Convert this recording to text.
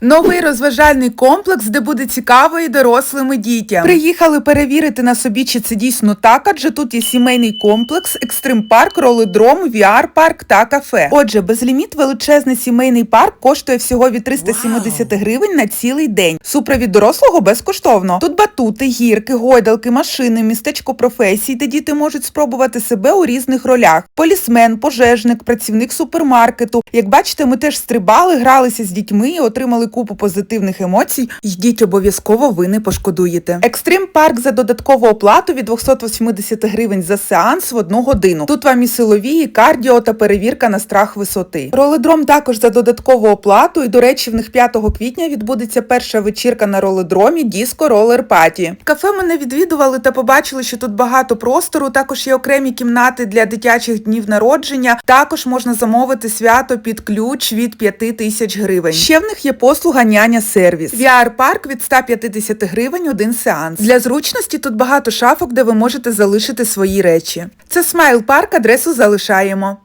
Новий розважальний комплекс, де буде цікаво і дорослим і дітям. Приїхали перевірити на собі, чи це дійсно так, адже тут є сімейний комплекс, екстрим парк, ролидром, VR-парк та кафе. Отже, безліміт величезний сімейний парк коштує всього від 370 гривень на цілий день. Супровід дорослого безкоштовно. Тут батути, гірки, гойдалки, машини, містечко професій, де діти можуть спробувати себе у різних ролях. Полісмен, пожежник, працівник супермаркету. Як бачите, ми теж стрибали, гралися з дітьми і отримали купу позитивних емоцій. Йдіть обов'язково, ви не пошкодуєте. Екстрим парк за додаткову оплату від 280 гривень за сеанс в одну годину. Тут вам і силові, і кардіо та перевірка на страх висоти. Роледром також за додаткову оплату. І до речі, в них 5 квітня відбудеться перша вечірка на роледромі Діско Ролер Паті. Кафе мене відвідували та побачили, що тут багато простору. Також є окремі кімнати для дитячих днів народження. Також можна замовити свято під ключ від 5 тисяч гривень. Ще в них є послуга няня сервіс. VR парк від 150 гривень один сеанс. Для зручності тут багато шафок, де ви можете залишити свої речі. Це смайл парк, адресу залишаємо.